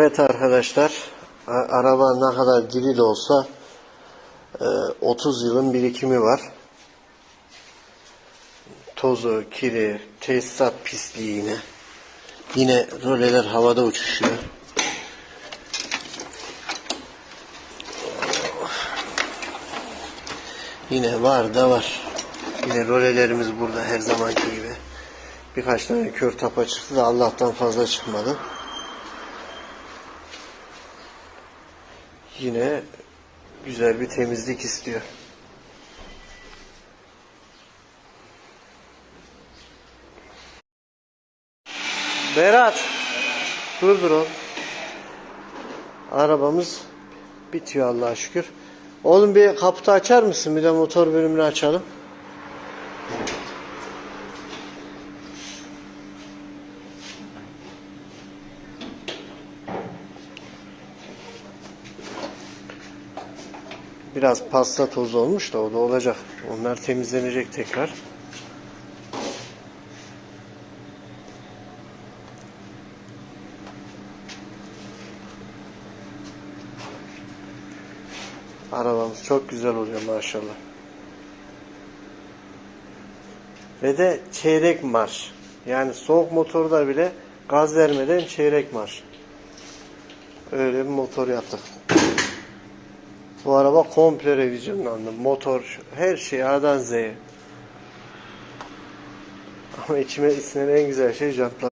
Evet arkadaşlar, araba ne kadar diri de olsa e, 30 yılın birikimi var. Tozu, kiri, tesisat pisliği yine. Yine roleler havada uçuşuyor. Yine var da var. Yine rolelerimiz burada her zamanki gibi. Birkaç tane kör tapa çıktı da Allah'tan fazla çıkmadı. Yine güzel bir temizlik istiyor. Berat. Dur dur oğlum. Arabamız bitiyor Allah'a şükür. Oğlum bir kaputu açar mısın? Bir de motor bölümünü açalım. Biraz pasta tozu olmuş da o da olacak. Onlar temizlenecek tekrar. Arabamız çok güzel oluyor maşallah. Ve de çeyrek marş. Yani soğuk motorda bile gaz vermeden çeyrek marş. Öyle bir motor yaptık. Bu araba komple revizyonlandı. Motor, her şey A'dan Z'ye. Ama içime istenen en güzel şey jantlar.